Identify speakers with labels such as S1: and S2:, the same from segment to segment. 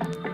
S1: thank you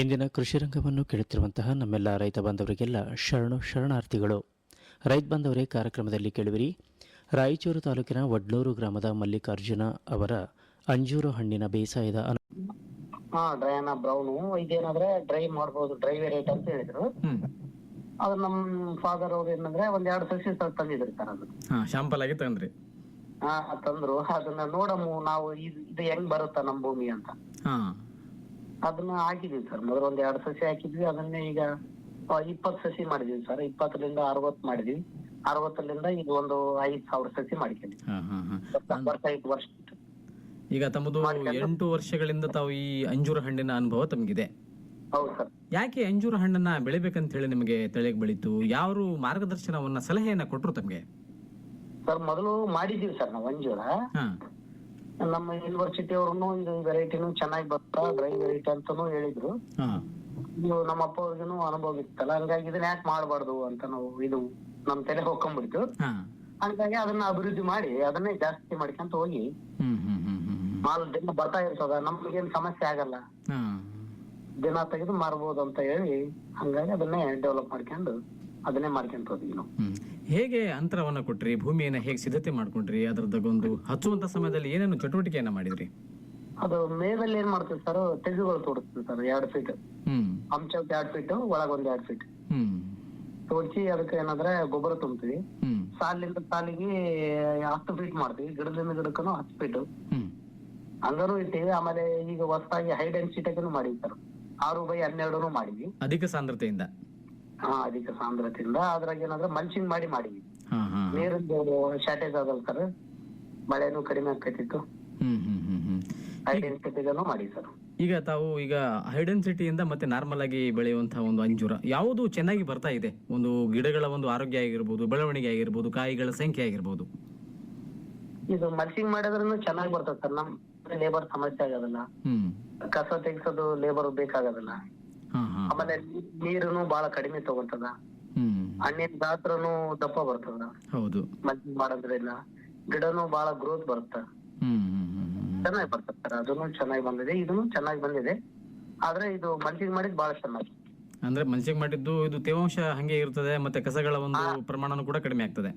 S2: ಇಂದಿನ ಕೃಷಿ ರಂಗವನ್ನು ಕೇಳುತ್ತಿರುವಂತಹ ನಮ್ಮೆಲ್ಲ ರೈತ ಬಾಂಧವರಿಗೆಲ್ಲ ಶರಣು ಶರಣಾರ್ಥಿಗಳು. ರೈತ ಬಾಂಧವರೇ ಕಾರ್ಯಕ್ರಮದಲ್ಲಿ ಕೇಳುವಿರಿ. ರಾಯಚೂರು ತಾಲೂಕಿನ ವಡ್ಲೂರು ಗ್ರಾಮದ ಮಲ್ಲಿಕಾರ್ಜುನ ಅವರ ಅಂಜೂರು ಹಣ್ಣಿನ ಬೇಸಾಯದ ಅನು
S3: ಹಾ ಡ್ರೈನ ಬ್ರೌನು. ಇದೇನಾದ್ರೆ ಡ್ರೈ ಮಾಡ್ಬೋದು ಡ್ರೈ ವೇರಿಯೇಟ್ ಅಂತ ಹೇಳಿದ್ರು. ಅದು ನಮ್ ಫಾದರ್ ಅವ್ರು ಏನಂದ್ರೆ ಒಂದ್ ಎರಡು ಸಸಿ ತಂದಿದ್ರು ಸರ್ ಅದು.
S4: ಹಾ ಶಾಂಪಲ್ ಆಗಿ ತಂದ್ರಿ.
S3: ಹಾ ತಂದ್ರು. ಅದನ್ನ ನೋಡಮು ನಾವು ಇದು ಇದು ಹೆಂಗ್ ಬರುತ್ತಾ ನಮ್ ಭೂಮಿ ಅಂತ.
S4: ಹಾ.
S3: ಅದನ್ನ ಹಾಕಿದೀವಿ ಸರ್ ಮೊದಲು ಒಂದ್ ಎರಡು ಸಸಿ ಹಾಕಿದ್ವಿ. ಅದನ್ನೇ ಈಗ ಇಪ್ಪತ್ತು ಸಸಿ ಮಾಡಿದೀವಿ ಸರ್ ಇಪ್ಪತ್ತರಿಂದ ಅರವತ್ ಮಾಡಿದ್ವಿ. ಅರವತ್ತರಿಂದ ಈಗ ಒಂದು ಐದ್ ಸಾವಿರ ಸಸಿ
S4: ಮಾಡ್ಕೊಂಡ್ವಿ
S3: ವರ್ಷ
S4: ಈಗ ತಮ್ಮದು ಎಂಟು ವರ್ಷಗಳಿಂದ ತಾವು ಈ ಅಂಜೂರ ಹಣ್ಣಿನ ಅನುಭವ ತಮಗಿದೆ.
S3: ಹೌದು ಸರ್
S4: ಯಾಕೆ ಅಂಜೂರ ಹಣ್ಣನ್ನ ಬೆಳಿಬೇಕಂತ ಹೇಳಿ ನಿಮಗೆ ತಳಿಗೆ ಬೆಳೀತು? ಯಾರು ಮಾರ್ಗದರ್ಶನವನ್ನ ಸಲಹೆಯನ್ನ ಕೊಟ್ಟರು ತಮಗೆ?
S3: ಸರ್ ಮೊದಲು ಮಾಡಿದೀವಿ ಸರ್ ನಾವು ಅಂಜೂರ.
S4: ಹಾ.
S3: ನಮ್ಮ ಯೂನಿವರ್ಸಿಟಿ ಅವ್ರು ಇದು ವೆರೈಟಿನು ಚೆನ್ನಾಗಿ ಬರ್ತಾ ಡ್ರೈ ವೆರೈಟಿ ಅಂತಾನು ಹೇಳಿದ್ರು.
S4: ಹಾ.
S3: ಇದು ನಮ್ಮ ಅಪ್ಪ ಅವ್ರಿಗೂ ಅನುಭವ ಇತ್ತಲ್ಲ ಹಂಗಾಗಿ ಇದನ್ನ ಯಾಕೆ ಮಾಡಬಾರ್ದು ಅಂತ ನಾವು ಇದು ನಮ್ ತಲೆ ಹೋಗ್ಕೊಂಡ್ಬಿಡ್ತು.
S4: ಹಾ.
S3: ಹಂಗಾಗಿ ಅದನ್ನ ಅಭಿವೃದ್ಧಿ ಮಾಡಿ ಅದನ್ನೇ ಜಾಸ್ತಿ ಮಾಡ್ಕೊಂತ ಹೋಗಿ
S4: ಹ್ಮ್ ಹ್ಮ್ ಹ್ಮ್ ಹ್ಮ್ ಹ್ಮ್.
S3: ಮಾಲ್ ದಿನ ಬರ್ತಾ ಇರ್ತದ ನಮ್ಗೇನ್ ಸಮಸ್ಯೆ ಆಗಲ್ಲ.
S4: ಹಾ.
S3: ದಿನ ತೆಗೆದು ಮಾರ್ಬೋದು ಅಂತ ಹೇಳಿ ಹಂಗಾಗಿ ಅದನ್ನೇ ಡೆವಲಪ್ ಮಾಡ್ಕೊಂಡು ಅದನ್ನೇ ಮಾಡ್ಕೊಂತ ಹೋದ್ವಿ ನಾವು.
S4: ಹ್ಮ್. ಹೇಗೆ ಅಂತರವನ್ನ ಕೊಟ್ರಿ ಭೂಮಿಯನ್ನ ಹೇಗೆ ಸಿದ್ಧತೆ ಮಾಡ್ಕೊಂಡ್ರಿ ಅದ್ರದ್ದಾಗೊಂದು ಹಚ್ಚುವಂತ ಸಮಯದಲ್ಲಿ ಏನೇನು ಚಟುವಟಿಕೆಯನ್ನ ಮಾಡಿದ್ರಿ?
S3: ಅದು ಮೇದಲ್ಲಿ ಏನ್ ಮಾಡ್ತೀವಿ ಸರ್ ತೆಗುಗಳು ತೋಡಿಸ್ತೀವಿ ಸರ್ ಎರಡು ಫೀಟ್
S4: ಹ್ಮ್.
S3: ಅಂಶಕ್ಕೆ ಎರಡು ಫೀಟ್ ಒಳಗೊಂದು ಎರಡು ಫೀಟ್
S4: ಹ್ಮ್.
S3: ತೋಡ್ಸಿ ಅದಕ್ಕೆ ಏನಂದ್ರೆ ಗೊಬ್ಬರ ತುಂಬ್ತೀವಿ. ಸಾಲಿಂದ ಸಾಲಿಗೆ ಹತ್ತು ಫೀಟ್ ಮಾಡ್ತೀವಿ ಗಿಡದಿಂದ ಗಿಡಕ್ಕೂ ಹತ್ತು ಫೀಟ್ ಹಂಗಾರು ಇಟ್ಟಿವಿ ಆಮೇಲೆ ಈಗ ಹೊಸದಾಗಿ ಹೈ ಡೆನ್ಸಿಟಿಗೂ ಮಾಡಿವಿ ಸರ್ ಆರು ಬೈ ಹನ್ನೆರಡು ಮಾಡಿವಿ
S4: ಅಧಿಕ ಸಾಂದ್ರತೆಯಿಂದ.
S3: ಹಾ ಅಧಿಕ ಸಾಂದ್ರತೆಯಿಂದ ಅದ್ರಾಗ ಏನಂದ್ರೆ ಮಲ್ಚಿಂಗ್ ಮಾಡಿ
S4: ಮಾಡಿ
S3: ನೀರಿಂದು ಶಾರ್ಟೇಜ್ ಆಗಲ್ಲ ಸರ್ ಮಳೆನೂ ಕಡಿಮೆ ಆಗ್ತೈತಿತ್ತು.
S4: ಹ್ಮ್ ಹ್ಮ್
S3: ಮಾಡಿ ಸರ್
S4: ಈಗ ತಾವು ಈಗ ಹೈಡೆನ್ಸಿಟಿಯಿಂದ ಮತ್ತೆ ನಾರ್ಮಲ್ ಆಗಿ ಬೆಳೆಯುವಂತಹ ಒಂದು ಅಂಜೂರ ಯಾವುದು ಚೆನ್ನಾಗಿ ಬರ್ತಾ ಇದೆ? ಒಂದು ಗಿಡಗಳ ಒಂದು ಆರೋಗ್ಯ ಆಗಿರ್ಬೋದು ಬೆಳವಣಿಗೆ ಆಗಿರ್ಬೋದು ಕಾಯಿಗಳ ಸಂಖ್ಯೆ ಆಗಿರ್ಬೋದು.
S3: ಇದು ಮಲ್ಚಿಂಗ್ ಮಾಡಿದ್ರೂ ಚೆನ್ನಾಗಿ ಬರ್ತದೆ ಸರ್ ನಮ್ ಲೇಬರ್ ಸಮಸ್ಯೆ ಆಗೋದಿಲ್ಲ. ಕಸ ತೆಗ್ಸೋದು ಲೇಬರ್ ಬೇಕಾಗೋದಿಲ್ಲ. ಆಮೇಲೆ ನೀರುನು ಬಹಳ ಕಡಿಮೆ ತಗೋತದ. ಹಣ್ಣಿನ ಗಾತ್ರನು ದಪ್ಪ ಬರ್ತದ.
S4: ಹೌದು.
S3: ಮದ್ದು ಮಾಡೋದ್ರಿಂದ ಗಿಡನು ಬಹಳ ಗ್ರೋತ್ ಬರುತ್ತ. ಚೆನ್ನಾಗಿ ಬರ್ತದೆ. ಸರ್ ಅದನ್ನು ಚೆನ್ನಾಗಿ ಬಂದಿದೆ ಇದನ್ನು ಚೆನ್ನಾಗಿ ಬಂದಿದೆ. ಆದ್ರೆ ಇದು ಮಲ್ಚಿಂಗ್ ಮಾಡಿದ್ ಬಹಳ ಚೆನ್ನಾಗಿ
S4: ಅಂದ್ರೆ ಮನ್ಸಿಗೆ ಮಾಡಿದ್ದು ಇದು ತೇವಾಂಶ ಹಂಗೆ ಇರ್ತದೆ ಮತ್ತೆ ಕಸಗಳ ಒಂದು ಪ್ರಮಾಣನೂ ಕೂಡ ಕಡಿಮೆ ಆಗ್ತದೆ.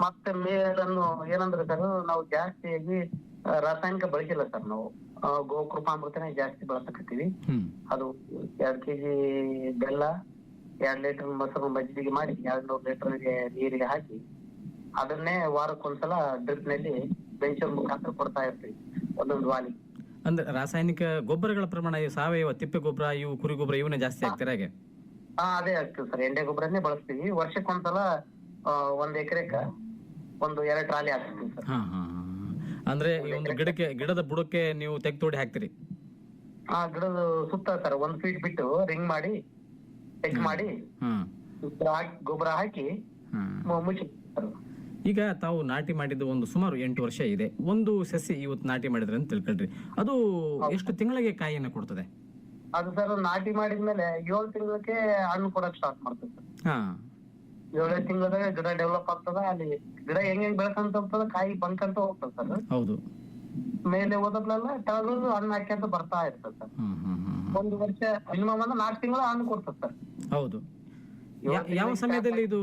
S3: ಮತ್ತೆ ಮೇಲನ್ನು ಏನಂದ್ರೆ ಸರ್ ನಾವು ಜಾಸ್ತಿಯಾಗಿ ರಾಸಾಯನಿಕ ಬಳಸಿಲ್ಲ ಸರ್ ನಾವು. ಗೋಕೃಪಾಮೃತನೇ ಜಾಸ್ತಿ ಬಳಸಕತ್ತೀವಿ. ಅದು ಎರಡ್ ಕೆಜಿ ಬೆಲ್ಲ ಎರಡ್ ಲೀಟರ್ ಮೊಸರು ಮಜ್ಜಿಗೆ ಮಾಡಿ ಎರಡ್ ನೂರು ಲೀಟರ್ಗೆ ನೀರಿಗೆ ಹಾಕಿ ಅದನ್ನೇ ವಾರಕ್ಕೊಂದ್ಸಲ ಡ್ರಿಪ್ನಲ್ಲಿ ಬೆಂಚರ್ ಮುಖಾಂತರ ಕೊಡ್ತಾ ಇರ್ತೀವಿ ಒಂದೊಂದು ವಾಲಿ.
S4: ಅಂದ್ರೆ ರಾಸಾಯನಿಕ ಗೊಬ್ಬರಗಳ ಪ್ರಮಾಣ ಸಾವಯವ ತಿಪ್ಪೆ ಗೊಬ್ಬರ ಇವು ಕುರಿ ಗೊಬ್ಬರ ಇವನ್ನ ಜಾಸ್ತಿ ಹಾಕ್ತೀರ ಹಾಗೆ?
S3: ಹಾ ಅದೇ ಆಗ್ತದೆ ಸರ್ ಎಂಡೆ ಗೊಬ್ಬರನೇ ಬಳಸ್ತೀವಿ. ವರ್ಷಕ್ಕೊಂದ್ಸಲ ಆ, ಒಂದ್ ಎಕರೆಕ ಒಂದು ಎರಡ್ ಟ್ರಾಲಿ ಹಾಕ್ತೀವಿ ಸರ್.
S4: ಅಂದ್ರೆ ಈ ಒಂದು ಗಿಡಕ್ಕೆ ಗಿಡದ ಬುಡಕ್ಕೆ ನೀವು ತೆಗ್ ತೋಡಿ ಹಾಕ್ತೀರಿ?
S3: ಆ ಗಿಡದ ಸುತ್ತ ಸರ್ ಒಂದ್ ಫೀಟ್ ಬಿಟ್ಟು ರಿಂಗ್ ಮಾಡಿ ಟೆಗ್ ಮಾಡಿ ಗೊಬ್ಬರ ಹಾಕಿ ಗೊಬ್ಬರ ಹಾಕಿ ಮು- ಮುಚ್ಚಿ ಸರ್.
S4: ಈಗ ತಾವು ನಾಟಿ ಮಾಡಿದ್ದು ಒಂದು ಸುಮಾರು ಎಂಟು ವರ್ಷ ಇದೆ. ಒಂದು ಸಸಿ ಇವತ್ತು ನಾಟಿ ಮಾಡಿದ್ರೆ ಅಂತ ತಿಳ್ಕೊಳ್ರಿ. ಅದು ಎಷ್ಟು ತಿಂಗಳಿಗೆ ಕಾಯಿಯನ್ನು ಕೊಡ್ತದೆ?
S3: ಅದು ಸರ್ ನಾಟಿ ಮಾಡಿದ್ಮೇಲೆ ಏಳು ತಿಂಗಳಕ್ಕೆ ಹಣ್ಣು ಕೊಡಕ್ ಸ್ಟಾರ್ಟ್ ಮಾಡ್ತದೆ ಸರ್
S4: ಹಾ.
S3: ಏಳೇ ತಿಂಗಳದಾಗ ಗಿಡ ಡೆವಲಪ್ ಆಗ್ತದ ಅಲ್ಲಿ ಗಿಡ ಹೆಂಗ್ ಹೆಂಗ್ ಬೆಳ್ಕಂತ ಹೋಗ್ತದ ಕಾಯಿ ಬಂಕಂತ ಹೋಗ್ತದ ಸರ್.
S4: ಹೌದು.
S3: ಮೇಲೆ ಓದಪ್ಲೆಲ್ಲ ತೆಳದು ಹಣ್ಣು ಹಾಕ್ಯಂತ ಬರ್ತಾ ಇರ್ತದ ಸರ್. ಒಂದು ವರ್ಷ ಮಿನಿಮಮ್ ಅಂದ್ರೆ ನಾಲ್ಕು ತಿಂಗಳ ಹಣ್ಣು ಕೊಡ್ತದ ಸರ್.
S4: ಹೌದು. ಯಾ- ಯಾವ ಸಮಯದಲ್ಲಿ ಇದು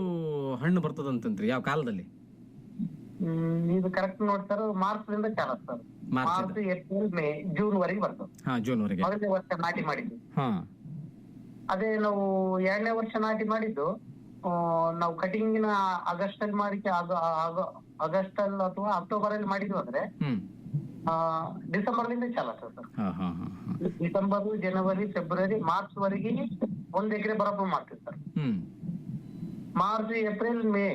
S4: ಹಣ್ಣು ಬರ್ತದಂತಂತ್ರಿ? ಯಾವ ಕಾಲದಲ್ಲಿ?
S3: ಹ್ಮ್ ಇದು ಕರೆಕ್ಟ್ ನೋಡಿ ಸರ್ ಮಾರ್ಚ್ ದಿಂದ ಚಾಲ sir.
S4: March
S3: March April May June ವರೆಗೆ ಬರ್ತದೆ.
S4: ಹಾ ಜೂನ್ ವರೆಗೆ.
S3: ಮೊದಲನೇ ವರ್ಷ ನಾಟಿ ಮಾಡಿದ್ದು.
S4: ಹಾ.
S3: ಅದೇ ನಾವು ಎರಡನೇ ವರ್ಷ ನಾಟಿ ಮಾಡಿದ್ದು. ಆ, ನಾವು ನ ಆಗಸ್ಟ್ ಅಲ್ಲಿ ಮಾಡಿ ಆಗಸ್ಟ್ ಅಲ್ಲಿ ಅಥವಾ ಅಕ್ಟೋಬರ್ ಅಲ್ಲಿ ಮಾಡಿದ್ವಿ ಅಂದ್ರೆ
S4: ಆ
S3: ಡಿಸೆಂಬರ್ ಲಿಂದ ಚಾಲ ಸರ್. ಡಿಸೆಂಬರ್ ಜನವರಿ ಫೆಬ್ರವರಿ ಮಾರ್ಚ್ ವರೆಗೆ ಒಂದ್ ಎಕರೆ ಬರಬ್ಬ ಮಾಡ್ತೀವಿ ಸರ್. ಮಾರ್ಚ್ ಏಪ್ರಿಲ್ ಮೇ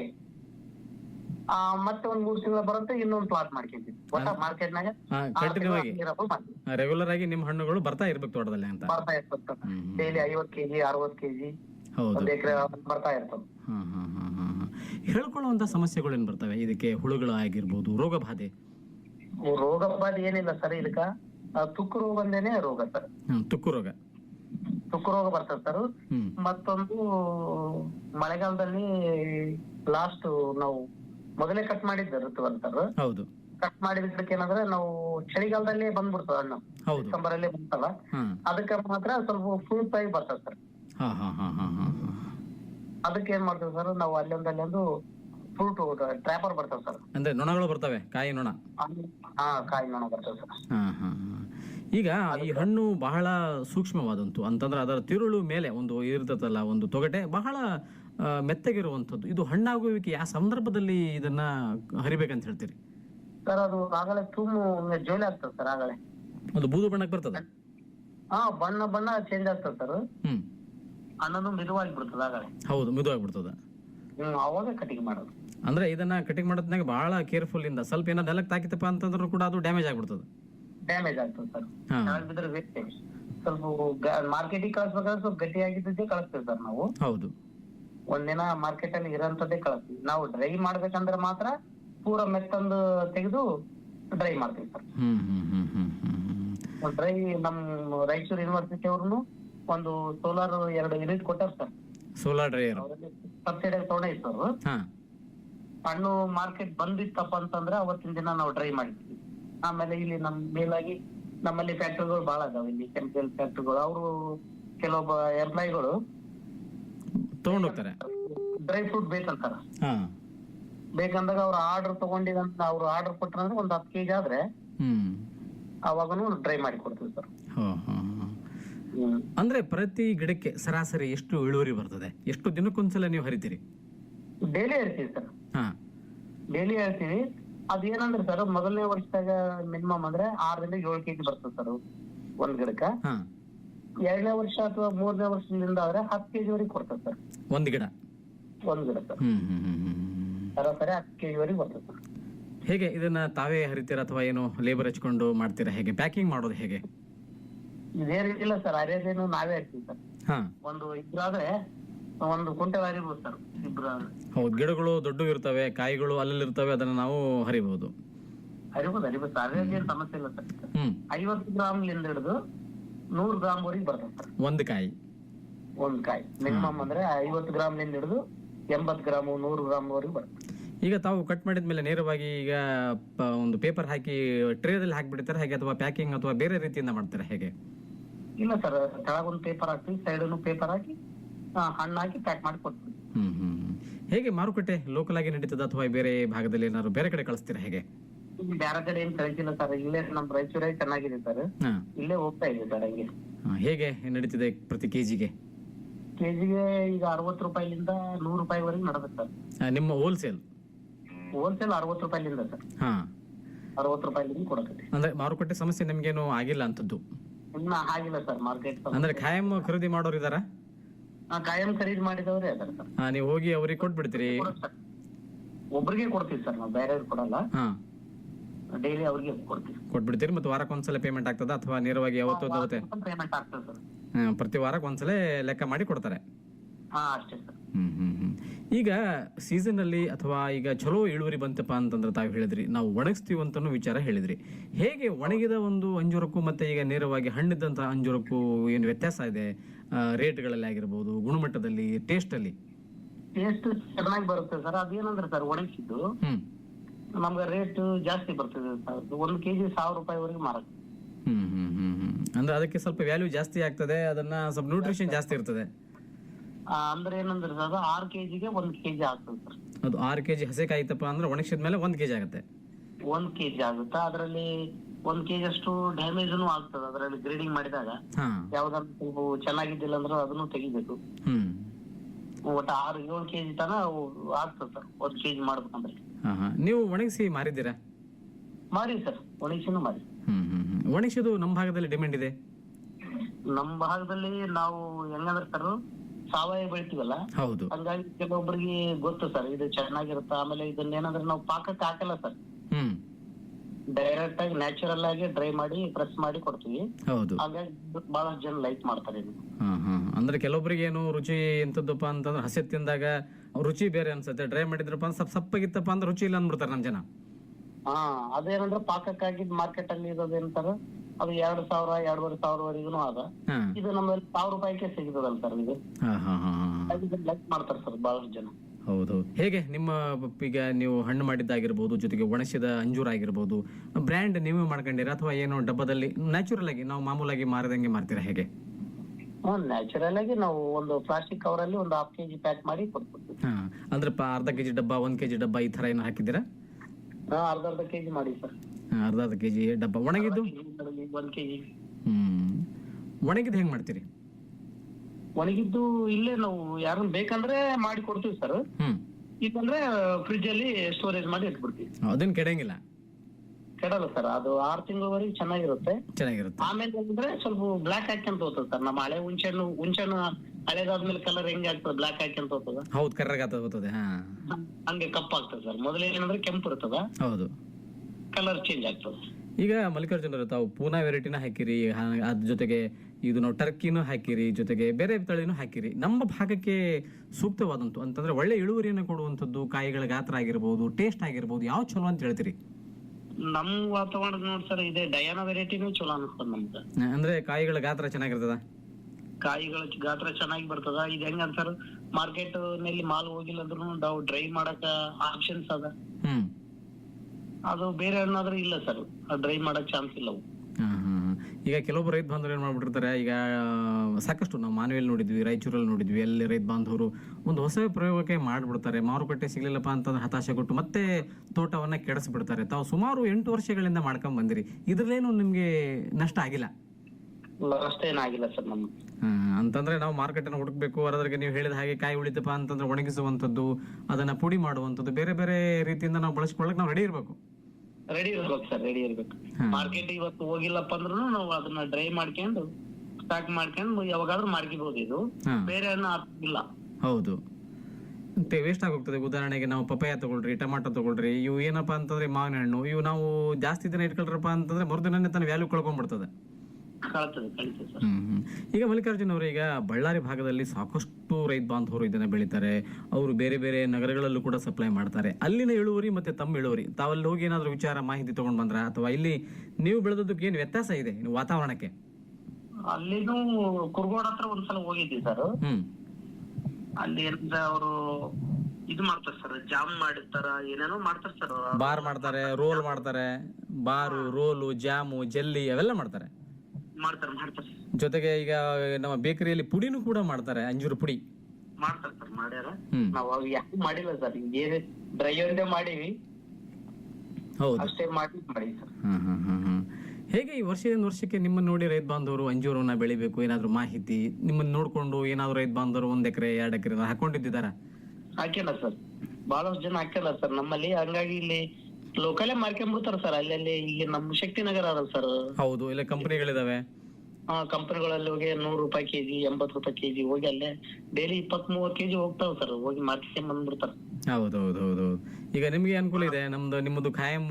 S3: ಆ ಮತ್ತೆ ಒಂದ್ ಮೂರ್ ತಿಂಗಳ ಬರುತ್ತೆ ಇನ್ನೊಂದ್ ಪ್ಲಾಟ್ ಮಾಡ್ಕೊಂತೀವಿ. ಒಟ್ಟ ಮಾರ್ಕೆಟ್ ನಾಗ
S4: ರೆಗ್ಯುಲರ್ ಆಗಿ ನಿಮ್ಮ ಹಣ್ಣುಗಳು ಬರ್ತಾ ಇರ್ಬೇಕು ತೋಟದಲ್ಲಿ ಅಂತ.
S3: ಬರ್ತಾ
S4: ಇರ್ಬೇಕು.
S3: ಡೈಲಿ ಐವತ್ ಕೆಜಿ ಅರವತ್ ಕೆಜಿ. ಒಂದ್ ಎಕರೆ ಬರ್ತಾ ಇರ್ತದೆ.
S4: ಹೇಳ್ಕೊಳ್ಳುವಂತ ಸಮಸ್ಯೆಗಳು ಏನ್ ಬರ್ತವೆ ಇದಕ್ಕೆ ಹುಳುಗಳು ಆಗಿರ್ಬೋದು ರೋಗ ಬಾಧೆ?
S3: ರೋಗ ಬಾಧೆ ಏನಿಲ್ಲ ಸರ್ ಇದಕ್ಕ. ತುಕ್ಕು ರೋಗ ಒಂದೇನೆ ರೋಗ ಸರ್.
S4: ತುಕ್ಕು ರೋಗ.
S3: ತುಕ್ಕು ರೋಗ ಬರ್ತದೆ ಸರ್. ಮತ್ತೊಂದು ಮಳೆಗಾಲದಲ್ಲಿ ಲಾಸ್ಟ್ ನಾವು ಮೊದಲೇ ಕಟ್ ಮಾಡಿದ್ದ ಋತುವಲ್ಲ ಸರ್.
S4: ಹೌದು.
S3: ಕಟ್ ಮಾಡಿದ್ದಕ್ಕೆ ಏನಂದ್ರೆ ನಾವು ಚಳಿಗಾಲದಲ್ಲಿ ಬಂದ್ಬಿಡ್ತದ ಹಣ್ಣು. ಡಿಸೆಂಬರ್ ಅಲ್ಲಿ ಬರ್ತಲ್ಲ ಅದಕ್ಕೆ ಮಾತ್ರ ಸ್ವಲ್ಪ ಫ್ರೂಟ್ ಆಗಿ ಬರ್ತದೆ ಸರ್. ಅದಕ್ಕೆ ಏನ್ ಮಾಡ್ತೀವಿ ಸರ್? ನಾವು ಅಲ್ಲೊಂದು ಅಲ್ಲೊಂದು ಫ್ರೂಟ್ ಟ್ರ್ಯಾಪರ್ ಬರ್ತಾವ ಸರ್.
S4: ಅಂದ್ರೆ ನೊಣಗಳು ಬರ್ತವೆ ಕಾಯಿ ನೊಣ?
S3: ಹಾ ಕಾಯಿ ನೊಣ ಬರ್ತವೆ ಸರ್.
S4: ಹಾ ಹಾ ಹಾ. ಈಗ ಈ ಹಣ್ಣು ಬಹಳ ಸೂಕ್ಷ್ಮವಾದಂತು ಅಂತಂದ್ರೆ ಅದರ ತಿರುಳು ಮೇಲೆ ಒಂದು ಇರ್ತದಲ್ಲ ಒಂದು ತೊಗಟೆ ಬಹಳ ಆ, ಮೆತ್ತಗಿರುವಂಥದ್ದು. ಇದು ಹಣ್ಣಾಗುವಿಕೆ ಯಾವ ಸಂದರ್ಭದಲ್ಲಿ ಇದನ್ನ ಹರಿಬೇಕಂತ ಹೇಳ್ತೀರಿ?
S3: ಸರ್ ಅದು ಆಗಲೇ ತುಂಬು ಜೋಲಿ ಆಗ್ತದೆ ಸರ್ ಆಗಲೇ.
S4: ಒಂದು ಬೂದು ಬಣ್ಣಕ್ಕೆ ಬರ್ತದೆ?
S3: ಹಾ ಬಣ್ಣ ಬಣ್ಣ ಚೇಂಜ್ ಆಗ್ತದೆ ಸರ್.
S4: ಹ್ಮ್.
S3: ಹಣ್ಣನ್ನು ಮೃದುವಾಗಿ ಬಿಡ್ತದ ಆಗಲೇ
S4: ಹೌದು ಮಿದುವಾಗ್ಬಿಡ್ತದ
S3: ಹ್ಮ್ ಅವಾಗ ಕಟಿಂಗ್ ಮಾಡೋದು.
S4: ಅಂದ್ರೆ ಇದನ್ನ ಕಟಿಂಗ್ ಮಾಡೋದ್ನಾಗ ಬಹಳ ಕೇರ್ಫುಲ್ ಇಂದ ಸ್ವಲ್ಪ ಏನಾದ್ರು ನೆಲಕ್ಕೆ ತಾಕಿತಪ್ಪ ಅಂತಂದ್ರೂ ಕೂಡ ಅದು ಡ್ಯಾಮೇಜ್ ಆಗ್ಬಿಡ್ತದೆ.
S3: ಡ್ಯಾಮೇಜ್ ಆಗ್ತದೆ ಸರ್.
S4: ಹಾ.
S3: ಬಿದ್ರೆ ಸ್ವಲ್ಪ ಮಾರ್ಕೆಟಿಗೆ ಕಳಿಸ್ಬೇಕಾದ್ರೆ ಸ್ವಲ್ಪ ಗಟ್ಟಿಯಾಗಿದ್ದೇ ಕಳಿಸ್ತೀವಿ ಸರ್ ನಾವು.
S4: ಹೌದು.
S3: ಒಂದಿನ ಮಾರ್ಕೆಟ್ ಅಲ್ಲಿ ಇರೋಂಥದ್ದೇ ಕಳಿಸ್ತೀವಿ. ನಾವು ಡ್ರೈ ಮಾಡ್ಬೇಕಂದ್ರೆ ಮಾತ್ರ ಪೂರ ಮೆತ್ತಂದು ತೆಗೆದು ಡ್ರೈ ಮಾಡ್ತೀವಿ ಸರ್.
S4: ಹ್ಮ್ ಹ್ಮ್ ಹ್ಮ್ ಹ್ಮ್ ಹ್ಮ್
S3: ಡ್ರೈ ನಮ್ ರಾಯಚೂರು ಯೂನಿವರ್ಸಿಟಿ ಅವ್ರು ಒಂದು ಸೋಲಾರ್ ಎರಡು ಯೂನಿಟ್ ಕೊಟ್ಟಾರ ಸರ್.
S4: ಸೋಲಾರ್
S3: ಡ್ರೈವರ್ ಸಬ್ಸಿಡಿ ತಗೊಂಡೈತಿ ಸರ್ ಹಣ್ಣು ಮಾರ್ಕೆಟ್ ಬಂದಿತ್ತಪ್ಪ ಅಂತಂದ್ರೆ ಅವತ್ತಿನ ದಿನ ನಾವು ಡ್ರೈ ಮಾಡಿದ್ವಿ. ಆಮೇಲೆ ಇಲ್ಲಿ ನಮ್ ಮೇಲಾಗಿ ನಮ್ಮಲ್ಲಿ ಫ್ಯಾಕ್ಟ್ರಿಗಳು ಬಹಳ ಅದಾವ ಇಲ್ಲಿ ಕೆಮಿಕಲ್ ಫ್ಯಾಕ್ಟ್ರಿಗಳು ಅವರು ಕೆಲವೊಬ್ಬ ಎಂಪ್ಲಾಯಿಗಳು
S4: ತಗೊಂಡೋಗ್ತಾರೆ.
S3: ಡ್ರೈ ಫ್ರೂಟ್ ಬೇಕಂತಾರ ಬೇಕಂದಾಗ ಅವ್ರ ಆರ್ಡರ್ ತಗೊಂಡಿದಂತ ಅವ್ರು ಆರ್ಡರ್ ಕೊಟ್ರಂದ್ರೆ ಒಂದ್ ಹತ್ತು ಕೆಜಿ ಆದ್ರೆ
S4: ಹ್ಮ್.
S3: ಅವಾಗನು ಡ್ರೈ ಮಾಡಿ ಕೊಡ್ತೀವಿ ಸರ್.
S4: ಅಂದ್ರೆ ಪ್ರತಿ ಗಿಡಕ್ಕೆ ಸರಾಸರಿ ಎಷ್ಟು ಇಳುವರಿ ಬರ್ತದೆ? ಎಷ್ಟು ದಿನಕ್ಕೊಂದ್ಸಲ ನೀವು ಹರಿತೀರಿ?
S3: ಡೈಲಿ ಹರಿತೀವಿ ಸರ್.
S4: ಹಾ.
S3: ಡೈಲಿ ಹೇಳ್ತೀವಿ ಅದೇನಂದ್ರೆ ಸರ್ ಮೊದಲನೇ ವರ್ಷದಾಗ ಮಿನಿಮಮ್ ಅಂದ್ರೆ ಆರರಿಂದ ಏಳು ಕೆಜಿ ಬರ್ತದೆ ಸರ್ ಒಂದ್ ಗಿಡಕ್ಕ.
S4: ಹಾ.
S3: ಎರಡನೇ ವರ್ಷ ಅಥವಾ ಮೂರನೇ ವರ್ಷದಿಂದ ಆದ್ರೆ ಹತ್ತು ಕೆಜಿ ವರೆಗೆ ಕೊಡ್ತದೆ ಸರ್.
S4: ಒಂದ್ ಗಿಡ?
S3: ಒಂದ್ ಗಿಡ ಸರ್.
S4: ಹ್ಮ್ ಹ್ಮ್ ಹ್ಮ್ ಹ್ಮ್ ಹ್ಮ್.
S3: ಸರಾಸರಿ ಹತ್ತು ಕೆಜಿ ವರೆಗೆ ಬರ್ತದೆ ಸರ್.
S4: ಹೇಗೆ ಇದನ್ನ ತಾವೇ ಹರಿತೀರಾ ಅಥವಾ ಏನು ಲೇಬರ್ ಹಚ್ಕೊಂಡು ಮಾಡ್ತೀರಾ ಹೇಗೆ? ಪ್ಯಾಕಿಂಗ್ ಮಾಡೋದು ಹೇಗೆ?
S3: ಇದೇನಿಲ್ಲ ಸರ್ ಅರೇದೇನು ನಾವೇ ಹಾಕ್ತೀವಿ ಸರ್
S4: ಹಾ.
S3: ಒಂದು ಇದ್ರಾದ್ರೆ ಒಂದು ಕುಂಟೆ ಹರಿಬೋದು ಸರ್ ಇಬ್ರು
S4: ಹೌದು ಗಿಡಗಳು ದೊಡ್ಡ ಇರ್ತವೆ ಕಾಯಿಗಳು ಅಲ್ಲಲ್ಲಿ ಇರ್ತವೆ ಅದನ್ನ ನಾವು ಹರಿಬಹುದು
S3: ಹರಿಬೋದು ಹರಿಬೋದು ಸರ್ ಅರೇದೇನು ಸಮಸ್ಯೆ ಇಲ್ಲ ಸರ್
S4: ಹ್ಮ್.
S3: ಗ್ರಾಂ ಗ್ರಾಮ್ಲಿಂದ ಹಿಡಿದು ನೂರು ಗ್ರಾಮ್ ವರೆಗೆ ಬರ್ತದೆ ಸರ್
S4: ಒಂದು ಕಾಯಿ.
S3: ಒಂದ್ ಕಾಯಿ. ಮಿನಿಮಮ್ ಅಂದ್ರೆ ಐವತ್ತು ಗ್ರಾಮ್ಲಿಂದ ಹಿಡಿದು ಎಂಬತ್ತು ಗ್ರಾಮ್ ನೂರು ಗ್ರಾಮ್ ವರೆಗೆ ಬರ್ತದೆ.
S4: ಈಗ ತಾವು ಕಟ್ ಮಾಡಿದ ಮೇಲೆ ನೇರವಾಗಿ ಈಗ ಪ- ಒಂದು ಪೇಪರ್ ಹಾಕಿ ಟ್ರೇದಲ್ಲಿ ಹಾಕಿಬಿಡ್ತಾರೆ ಹೇಗೆ ಅಥವಾ ಪ್ಯಾಕಿಂಗ್ ಅಥವಾ ಬೇರೆ ರೀತಿಯಿಂದ ಮಾಡ್ತಾರೆ ಹೇಗೆ?
S3: ಇಲ್ಲ ಸರ್ ಕೆಳಗೊಂದು ಪೇಪರ್ ಹಾಕ್ತೀವಿ ಸೈಡನ್ನು ಪೇಪರ್ ಹಾಕಿ ಆ, ಹಣ್ಣು ಹಾಕಿ ಪ್ಯಾಕ್ ಮಾಡಿ ಕೊಡ್ತೀವಿ.
S4: ಹ್ಮ್ ಹ್ಮ್. ಹೇಗೆ ಮಾರುಕಟ್ಟೆ ಲೋಕಲ್ ಆಗಿ ನಡೀತದ ಅಥವಾ ಬೇರೆ ಭಾಗದಲ್ಲಿ ಏನಾದ್ರು ಬೇರೆ ಕಡೆ ಕಳಿಸ್ತೀರಾ ಹೇಗೆ?
S3: ಬೇರೆ ಕಡೆ ಏನ್ ಕಳಿಸಿಲ್ಲ ಸರ್ ಇಲ್ಲೇ ನಮ್ ರಾಯಚೂರೇ ಚೆನ್ನಾಗಿದೆ ಸರ್
S4: ಹಾ.
S3: ಇಲ್ಲೇ ಹೋಗ್ತಾ ಇದೆ ಸರ್ ಹಂಗೆ.
S4: ಹೇಗೆ ನಡೀತಿದೆ ಪ್ರತಿ ಕೆಜಿಗೆ?
S3: ಕೆಜಿಗೆ ಈಗ ಅರವತ್ತು ರೂಪಾಯಿಲಿಂದ ನೂರು ರೂಪಾಯಿವರೆಗೆ ನಡೆಯುತ್ತೆ ಸರ್
S4: ನಿಮ್ಮ ಹೋಲ್ಸೇಲ್
S3: ಹೋಲ್ಸೇಲ್ ಅರವತ್ತು ರೂಪಾಯಿಲಿಂದ ಸರ್
S4: ಹಾ.
S3: ಅರವತ್ತು ರೂಪಾಯಿಲಿಂದ ಕೊಡಕತ್ತೆ
S4: ಅಂದ್ರೆ ಮಾರುಕಟ್ಟೆ ಸಮಸ್ಯೆ ನಿಮ್ಗೇನು ಆಗಿಲ್ಲ ಅಂತದ್ದು?
S3: ಇನ್ನ ಆಗಿಲ್ಲ ಸರ್ ಮಾರ್ಕೆಟ್
S4: ಅಂದ್ರೆ ಖಾಯಂ ಖರೀದಿ ಮಾಡೋರು ಇದಾರ?
S3: ಕಾಯಂ ಖರೀದಿ ಮಾಡಿದವರೇ ಅದಾರ ಸರ್.
S4: ಹಾ ನೀವು ಹೋಗಿ ಅವ್ರಿಗೆ ಕೊಟ್ಬಿಡ್ತೀರಿ.
S3: ಒಬ್ರಿಗೆ ಕೊಡ್ತೀವಿ ಸರ್ ನಾವು ಬೇರೆ ಕೊಡಲ್ಲ.
S4: ಹಾ.
S3: ಡೈಲಿ ಅವ್ರಿಗೆ ಕೊಡ್ತೀವಿ.
S4: ಕೊಟ್ಬಿಡ್ತೀರಿ ಮತ್ತೆ ವಾರಕ್ಕೆ ಒಂದ್ಸಲ ಪೇಮೆಂಟ್ ಆಗ್ತದ? ಅಥವಾ ನೇರವಾಗಿ ಯಾವತ್ತೋ
S3: ಪೇಮೆಂಟ್ ಆಗ್ತದೆ ಸರ್.
S4: ಪ್ರತಿ ವಾರಕ್ಕೆ ಒಂದ್ಸಲ ಲೆಕ್ಕ ಮಾಡಿ ಕೊಡ್ತಾರೆ.
S3: ಹಾ ಅಷ್ಟೇ ಸರ್.
S4: ಈಗ ಸೀಸನ್ ಅಲ್ಲಿ ಅಥವಾ ಈಗ ಚಲೋ ಇಳುವರಿ ಬಂತಪ್ಪ ಅಂತಂದ್ರೆ ತಾವು ಹೇಳಿದ್ರಿ. ನಾವು ಒಣಗಿಸ್ತೀವಿ ಅಂತಾನು ವಿಚಾರ ಹೇಳಿದ್ರಿ. ಹೇಗೆ ಒಣಗಿದ ಒಂದು ಅಂಜೂರಕ್ಕೂ ಮತ್ತೆ ಈಗ ನೇರವಾಗಿ ಹಣ್ಣಿದ್ದಂತಹ ಅಂಜೂರಕ್ಕೂ ಏನು ವ್ಯತ್ಯಾಸ ಇದೆ? ರೇಟ್ಗಳಲ್ಲಿ ಆಗಿರ್ಬೋದು ಗುಣಮಟ್ಟದಲ್ಲಿ ಟೇಸ್ಟ್ ಅಲ್ಲಿ?
S3: ಟೇಸ್ಟ್ ಚೆನ್ನಾಗಿ ಬರುತ್ತೆ ಸರ್. ಅದೇನಂದ್ರೆ ಸರ್ ಒಣಗಿಸಿದ್ದು
S4: ಹ್ಮ್.
S3: ನಮ್ಗೆ ರೇಟ್ ಜಾಸ್ತಿ ಬರ್ತದೆ ಸರ್. ಒಂದು ಕೆಜಿ ಸಾವಿರ ರೂಪಾಯಿವರೆಗೆ ಮಾರಕ್ಕೆ
S4: ಹ್ಮ್ ಹ್ಮ್ ಹ್ಮ್ ಹ್ಮ್. ಅಂದ್ರೆ ಅದಕ್ಕೆ ಸ್ವಲ್ಪ ವ್ಯಾಲ್ಯೂ ಜಾಸ್ತಿ ಆಗ್ತದೆ ಅದನ್ನ ಸ್ವಲ್ಪ ನ್ಯೂಟ್ರಿಷನ್ ಜಾಸ್ತಿ ಇರ್ತದೆ.
S3: ಅಂದ್ರೆ ಏನಂದ್ರೆ ಸರ್ ಆರ್ ಕೆಜಿಗೆ ಒಂದ್ ಕೆಜಿ ಆಗ್ತದೆ ಸರ್.
S4: ಅದು ಆರು ಕೆಜಿ ಹಸೆಕಾಯಿತಪ್ಪ ಅಂದ್ರೆ ಒಣಗಿಸಿದ ಮೇಲೆ ಒಂದ್ ಕೆಜಿ ಆಗುತ್ತೆ.
S3: ಒಂದ್ ಕೆಜಿ ಆಗುತ್ತೆ. ಅದರಲ್ಲಿ ಒಂದ್ ಕೆಜಿ ಅಷ್ಟು ಡ್ಯಾಮೇಜ್ನು ಆಗ್ತದೆ. ಅದರಲ್ಲಿ ಗ್ರೇಡಿಂಗ್ ಮಾಡಿದಾಗ
S4: ಹಾ.
S3: ಯಾವ್ದಾದ್ರು ಸ್ವಲ್ಪ ಚೆನ್ನಾಗಿದ್ದಿಲ್ಲ ಅಂದ್ರೆ ಅದನ್ನು ತೆಗಿಬೇಕು.
S4: ಹ್ಮ್.
S3: ಒಟ್ಟು ಆರು ಏಳು ಕೆಜಿ ತನ ಅವು ಆಗ್ತದೆ ಸರ್. ಒಂದ್ ಕೆಜಿ ಮಾಡ್ಬೇಕಂದ್ರೆ.
S4: ಹಾ ಹಾ. ನೀವು ಒಣಗಿಸಿ ಮಾರಿದ್ದೀರಾ?
S3: ಮಾರಿ ಸರ್. ಒಣಗಿಸಿನೂ ಮಾರಿ.
S4: ಹ್ಮ್ ಹ್ಮ್ ಹ್ಮ್. ಒಣಗಿಸೋದು ನಮ್ಮ ಭಾಗದಲ್ಲಿ ಡಿಮ್ಯಾಂಡ್ ಇದೆ?
S3: ನಮ್ಮ ಭಾಗದಲ್ಲಿ ನಾವು ಹೆಂಗಂದ್ರೆ ಸರ್ ಸಾವಯವ ಬೆಳಿತೀವಲ್ಲ?
S4: ಹೌದು.
S3: ಹಂಗಾಗಿ ಕೆಲವೊಬ್ಬರಿಗೆ ಗೊತ್ತು ಸರ್ ಇದು ಚೆನ್ನಾಗಿರುತ್ತೆ? ಆಮೇಲೆ ಇದನ್ನ ಏನಂದ್ರೆ ನಾವು ಪಾಕಕ್ಕೆ ಹಾಕಲ್ಲ ಸರ್.
S4: ಹ್ಮ್.
S3: ಡೈರೆಕ್ಟ್ ಆಗಿ ನ್ಯಾಚುರಲ್ ಆಗಿ ಡ್ರೈ ಮಾಡಿ ಪ್ರೆಸ್ ಮಾಡಿ ಕೊಡ್ತೀವಿ.
S4: ಹೌದು.
S3: ಹಾಗಾಗಿ ಬಹಳಷ್ಟು ಜನ ಲೈಕ್ ಮಾಡ್ತಾರೆ ಇದು
S4: ಹಾ ಹಾ ಅಂದ್ರೆ ಕೆಲವೊಬ್ಬರಿಗೆ ಏನು ರುಚಿ ಎಂತದ್ದಪ್ಪ ಅಂತಂದ್ರೆ ಹಸಿ ತಿಂದಾಗ ರುಚಿ ಬೇರೆ ಅನ್ಸುತ್ತೆ. ಡ್ರೈ ಮಾಡಿದ್ರಪ್ಪ ಅಂದ್ರೆ ಸ್ವಲ್ಪ ಸಪ್ಪಗಿತ್ತಪ್ಪ ಅಂದ್ರೆ ರುಚಿ ಇಲ್ಲ ಅಂದ್ಬಿಡ್ತಾರೆ ನಮ್ ಜನ.
S3: ಹಾ ಅದೇನಂದ್ರೆ ಪಾಕಕ್ಕಾಗಿದ್ ಮಾರ್ಕೆಟ್ ಅಲ್ಲಿ ಇರೋದೇಂತಾರ ಅದು ಎರಡು ಸಾವಿರ ಎರಡೂವರೆ ಸಾವಿರವರೆಗೂ ಅದ ಇದು ನಮ್ಮಲ್ಲಿ ಸಾವಿರ ರೂಪಾಯಿಗೆ ಸಿಗ್ತದಲ್ಲ ಸರ್ ಇದು. ಲೈಕ್ ಮಾಡ್ತಾರೆ ಸರ್ ಬಹಳಷ್ಟು ಜನ.
S4: ಹೌದು ಹೇಗೆ ನಿಮ್ಮ ಈಗ ನೀವು ಹಣ್ಣು ಮಾಡಿದ್ದಾಗಿರ್ಬೋದು ಜೊತೆಗೆ ಒಣಸಿದ ಅಂಜೂರ ಆಗಿರ್ಬೋದು ಬ್ರ್ಯಾಂಡ್ ನೀವೇ ಮಾಡ್ಕೊಂಡಿರ ಅಥವಾ ಏನೋ ಡಬ್ಬದಲ್ಲಿ ನ್ಯಾಚುರಲ್ ಆಗಿ ನಾವು ಮಾಮೂಲಾಗಿ ಮಾರದಂಗೆ ಮಾರ್ತೀರಾ ಹೇಗೆ?
S3: ನ್ಯಾಚುರಲ್ ಆಗಿ ನಾವು ಒಂದು ಪ್ಲಾಸ್ಟಿಕ್ ಕವರ್ ಅಲ್ಲಿ ಒಂದು ಹಾಫ್ ಕೆಜಿ ಪ್ಯಾಕ್ ಮಾಡಿ ಕೊಡ್ತೀವಿ.
S4: ಹಾ ಅಂದ್ರೆ ಅರ್ಧ ಕೆಜಿ ಡಬ್ಬ ಒಂದ್ ಕೆಜಿ ಡಬ್ಬ ಈ ತರ ಏನು ಹಾಕಿದ್ದೀರಾ?
S3: ಅರ್ಧ ಅರ್ಧ ಕೆಜಿ ಮಾಡಿ ಸರ್.
S4: ಅರ್ಧ ಅರ್ಧ ಕೆಜಿ ಡಬ್ಬ ಒಣಗಿದ್ದು?
S3: ಒಂದ್ ಕೆಜಿ
S4: ಹ್ಮ್. ಒಣಗಿದ್ದು ಹೆಂಗ್ ಮಾಡ್ತೀರಿ?
S3: ಒಣಗಿದ್ದು ಇಲ್ಲೇ ನಾವು ಯಾರನ್ನ ಬೇಕಂದ್ರೆ ಮಾಡಿ ಕೊಡ್ತೀವಿ ಸರ್
S4: ಹ್ಮ್.
S3: ಫ್ರಿಡ್ಜ್ ಫ್ರಿಜ್ ಅಲ್ಲಿ ಸ್ಟೋರೇಜ್ ಮಾಡಿ ಇಟ್ಬಿಡ್ತೀವಿ.
S4: ಅದನ್ನ ಕೆಡಂಗಿಲ್ಲ.
S3: ಕೆಡಲ್ಲ ಸರ್ ಅದು ಆರು ತಿಂಗಳವರೆಗೆ ಚೆನ್ನಾಗಿರುತ್ತೆ.
S4: ಚೆನ್ನಾಗಿರುತ್ತೆ.
S3: ಆಮೇಲೆ ಅಂದ್ರೆ ಸ್ವಲ್ಪ ಬ್ಲಾಕ್ ಹಾಕ್ಯಂತ ಹೋಗ್ತದೆ ಸರ್ ನಮ್ಮ ಹಳೆ ಹುಂಚೆಹಣ್ಣು ಹುಂಚೆಹಣ್ಣು ಹಳೆದಾದ್ಮೇಲೆ ಕಲರ್ ಹೆಂಗ್ ಆಗ್ತದೆ ಬ್ಲಾಕ್ ಹಾಕ್ಯಂತ ಹೋಗ್ತದ
S4: ಹೌದು ಕರ್ರಗಾತ ಹೋಗ್ತದೆ ಹಾ.
S3: ಹಂಗೆ ಕಪ್ಪಾಗ್ತದೆ ಸರ್ ಮೊದಲೇನಂದ್ರೆ ಕೆಂಪು ಇರ್ತದ.
S4: ಹೌದು.
S3: ಕಲರ್ ಚೇಂಜ್ ಆಗ್ತದೆ.
S4: ಈಗ ಮಲ್ಲಿಕಾರ್ಜುನರು ತಾವು ಪೂನಾ ವೆರೈಟಿನ ಹಾಕಿರಿ ಅದ್ರ ಜೊತೆಗೆ ಇದು ನಾವು ಟರ್ಕಿನೂ ಹಾಕಿರಿ ಜೊತೆಗೆ ಬೇರೆ ತಳಿನೂ ಹಾಕಿರಿ. ನಮ್ಮ ಭಾಗಕ್ಕೆ ಸೂಕ್ತವಾದಂತು ಅಂತಂದ್ರೆ ಒಳ್ಳೆ ಇಳುವರಿಯನ್ನು ಕೊಡುವಂಥದ್ದು ಕಾಯಿಗಳ ಗಾತ್ರ ಆಗಿರ್ಬೋದು ಟೇಸ್ಟ್ ಆಗಿರ್ಬೋದು ಯಾವ ಚಲೋ ಅಂತ ಹೇಳ್ತೀರಿ?
S3: ನಮ್ ವಾತಾವರಣ ನೋಡಿ ಸರ್ ಇದೆ ಡಯಾನ ವೆರೈಟಿನೂ ಚಲೋ ಅನಿಸ್ತದ ನಮ್ಗೆ
S4: ಅಂದ್ರೆ ಕಾಯಿಗಳ ಗಾತ್ರ ಚೆನ್ನಾಗಿರ್ತದ?
S3: ಕಾಯಿಗಳ ಗಾತ್ರ ಚೆನ್ನಾಗಿ ಬರ್ತದ. ಇದು ಹೆಂಗ ಸರ್ ಮಾರ್ಕೆಟ್ನಲ್ಲಿ ಮಾಲ್ ಹೋಗಿಲ್ಲ ಅಂದ್ರೂ ನಾವು ಡ್ರೈ ಮಾಡಕ ಆಪ್ಷನ್ಸ್ ಅದ.
S4: ಹ್ಮ್.
S3: ಅದು ಬೇರೆ ಏನಾದ್ರೂ ಇಲ್ಲ ಸರ್. ಡ್ರೈವ್ ಮಾಡಕ್ ಚಾನ್ಸ್ ಇಲ್ಲ ಅವು.
S4: ಈಗ ಕೆಲವೊಬ್ಬರು ರೈತ ಬಾಂಧವರು ಏನ್ ಮಾಡ್ಬಿಟ್ಟಿರ್ತಾರೆ ಈಗ ಸಾಕಷ್ಟು ನಾವು ಮಾನವಿಯಲ್ಲಿ ನೋಡಿದ್ವಿ ರಾಯಚೂರಲ್ಲಿ ನೋಡಿದ್ವಿ ಅಲ್ಲಿ ರೈತ ಬಾಂಧವರು ಒಂದು ಹೊಸ ಪ್ರಯೋಗಕ್ಕೆ ಮಾಡ್ಬಿಡ್ತಾರೆ ಮಾರುಕಟ್ಟೆ ಸಿಗ್ಲಿಲ್ಲಪ್ಪ ಅಂತಂದ್ರೆ ಹತಾಶೆ ಕೊಟ್ಟು ಮತ್ತೆ ತೋಟವನ್ನ ಕೆಡಿಸ್ಬಿಡ್ತಾರೆ. ತಾವು ಸುಮಾರು ಎಂಟು ವರ್ಷಗಳಿಂದ ಮಾಡ್ಕೊಂಡ್ ಬಂದಿರಿ ಇದ್ರಲ್ಲೇನು ನಿಮ್ಗೆ ನಷ್ಟ ಆಗಿಲ್ಲ?
S3: ನಷ್ಟ ಏನಾಗಿಲ್ಲ ಸರ್ ನಮ್ಗೆ.
S4: ಅಂತಂದ್ರೆ ನಾವು ಮಾರ್ಕೆಟನ್ನು ಹುಡುಕ್ಬೇಕು ಅದ್ರಿಗೆ ನೀವು ಹೇಳಿದ ಹಾಗೆ ಕಾಯಿ ಉಳಿತಪ್ಪ ಅಂತಂದ್ರೆ ಒಣಗಿಸುವಂತದ್ದು ಅದನ್ನ ಪುಡಿ ಮಾಡುವಂತದ್ದು ಬೇರೆ ಬೇರೆ ರೀತಿಯಿಂದ ನಾವು ಬಳಸ್ಕೊಳ್ಳಕ್ ನಾವು ರೆಡಿ ಇರಬೇಕು.
S3: ರೆಡಿ ಇರ್ಬೇಕು ಸರ್ ರೆಡಿ ಇರ್ಬೇಕು. ಮಾರ್ಕೆಟ್ ಇವತ್ತು ಹೋಗಿಲ್ಲಪ್ಪ ಅಂದ್ರೂ ನಾವು ಅದನ್ನ ಡ್ರೈ ಮಾಡ್ಕೊಂಡು ಸ್ಟಾಕ್ ಮಾಡ್ಕೊಂಡು ಯಾವಾಗಾದ್ರೂ ಮಾರ್ಕಿಬಹುದು ಇದು. ಬೇರೆ ಅನ್ನ ಇಲ್ಲ.
S4: ಹೌದು. ಮತ್ತೆ ವೇಸ್ಟ್ ಆಗೋಗ್ತದೆ. ಉದಾಹರಣೆಗೆ ನಾವು ಪಪಾಯ ತಗೊಳ್ರಿ ಟೊಮಾಟೊ ತಗೊಳ್ರಿ ಇವು ಏನಪ್ಪಾ ಅಂತಂದ್ರೆ ಮಾವಿನ ಹಣ್ಣು ಇವು ನಾವು ಜಾಸ್ತಿ ದಿನ ಇಟ್ಕೊಳ್ರಪ್ಪ ಅಂತಂದ್ರೆ ಮರುದಿನನೇ ತನ್ನ ವ್ಯಾಲ್ಯೂ ಕಳ್ಕೊಂಡ್ಬಿಡ್ತದೆ.
S3: ಕಳ್ತದೆ ಕಳಿತದೆ ಸರ್.
S4: ಹ್ಮ್ ಹ್ಮ್. ಈಗ ಮಲ್ಲಿಕಾರ್ಜುನ್ ಅವರು ಈಗ ಬಳ್ಳಾರಿ ಭಾಗದಲ್ಲಿ ಸಾಕಷ್ಟು ರೈತ ಬಾಂಧವರು ಇದನ್ನ ಬೆಳಿತಾರೆ. ಅವರು ಬೇರೆ ಬೇರೆ ನಗರಗಳಲ್ಲೂ ಕೂಡ ಸಪ್ಲೈ ಮಾಡ್ತಾರೆ. ಅಲ್ಲಿನ ಇಳುವರಿ ಮತ್ತೆ ತಮ್ಮ ಇಳುವರಿ. ತಾವಲ್ಲಿ ಹೋಗಿ ಏನಾದ್ರೂ ವಿಚಾರ ಮಾಹಿತಿ ತಗೊಂಡ್ ಬಂದ್ರ? ಅಥವಾ ಇಲ್ಲಿ ನೀವು ಬೆಳೆದದಕ್ಕೆ ಏನು ವ್ಯತ್ಯಾಸ ಇದೆ ವಾತಾವರಣಕ್ಕೆ?
S3: ಅಲ್ಲಿನೂ ಕುರ್ಗೋಡ್ ಹತ್ರ ಒಂದ್ಸಲ ಹೋಗಿದ್ವಿ ಸರ್.
S4: ಹ್ಮ್.
S3: ಅಲ್ಲಿ ಅವರು ಇದು ಮಾಡ್ತಾರೆ ಸರ್ ಜಾಮ್ ಮಾಡಿರ್ತಾರ ಏನೇನೋ ಮಾಡ್ತಾರೆ ಸರ್
S4: ಬಾರ್ ಮಾಡ್ತಾರೆ ರೋಲ್ ಮಾಡ್ತಾರೆ. ಬಾರು ರೋಲು ಜಾಮು ಜೆಲ್ಲಿ ಅವೆಲ್ಲ ಮಾಡ್ತಾರೆ.
S3: ಮಾಡ್ತಾರೆ ಮಾಡ್ತಾರೆ.
S4: ಜೊತೆಗೆ ಈಗ ನಮ್ಮ ಬೇಕರಿಯಲ್ಲಿ ಪುಡಿನೂ ಕೂಡ ಮಾಡ್ತಾರೆ ಅಂಜೂರ ಪುಡಿ.
S3: ಮಾಡ್ತಾರೆ ಸರ್ ಮಾಡ್ಯಾರ.
S4: ಹ್ಮ್.
S3: ಯಾಕೆ ಅವ್ ಮಾಡಿಲ್ಲ ಸರ್ ಡ್ರೈ ಒಂದೇ ಮಾಡೀವಿ.
S4: ಹೌದು.
S3: ಅಷ್ಟೇ ಮಾಡಿ ಮಾಡಿ ಸರ್
S4: ಹ್ಮ್ ಹ್ಮ್ ಹ್ಮ್ ಹ್ಮ್. ಹೇಗೆ ಈ ವರ್ಷದಿಂದ ವರ್ಷಕ್ಕೆ ನಿಮ್ಮನ್ನ ನೋಡಿ ರೈತ ಬಾಂಧವರು ಅಂಜೂರವನ್ನ ಬೆಳಿಬೇಕು ಏನಾದ್ರು ಮಾಹಿತಿ ನಿಮ್ಮನ್ನ ನೋಡ್ಕೊಂಡು ಏನಾದ್ರು ರೈತ ಬಾಂಧವರು ಒಂದ್ ಎಕರೆ ಎರಡ್ ಎಕರೆ ಹಾಕೊಂಡಿದ್ದಾರ
S3: ಹಾಕಿಲ್ಲ ಸರ್ ಬಹಳಷ್ಟು ಜನ ಹಾಕಿಲ್ಲ ಸರ್ ನಮ್ಮಲ್ಲಿ ಹಂಗಾಗಿ ಇಲ್ಲಿ ಲೋಕಲೇ ಮಾರ್ಕೊಂಡ್ಬಿಡ್ತಾರ ಸರ್ ಅಲ್ಲಲ್ಲಿ ಈಗ ನಮ್ಮ ಶಕ್ತಿನಗರ ಅದ ಸರ್
S4: ಹೌದು ಇಲ್ಲ ಕಂಪನಿಗಳಿದಾವೆ.
S3: ಆ ಕಂಪನಿಗಳಲ್ಲಿ ಹೋಗಿ ನೂರು ರೂಪಾಯಿ ಕೆಜಿ ಎಂಬತ್ ರೂಪಾಯಿ ಕೆಜಿ ಹೋಗಿ ಅಲ್ಲೇ ಡೈಲಿ ಇಪ್ಪತ್ ಮೂವತ್ ಕೆಜಿ ಹೋಗ್ತಾವ ಸರ್ ಹೋಗಿ ಮಾರ್ಕೆಟ್ ಬಂದ್ಬಿಡ್ತಾರ.
S4: ಹೌದು ಹೌದು ಹೌದು ಹೌದು. ಈಗ ನಿಮ್ಗೆ ಅನುಕೂಲ ಇದೆ? ನಮ್ದು ನಿಮ್ಮದು ಖಾಯಂ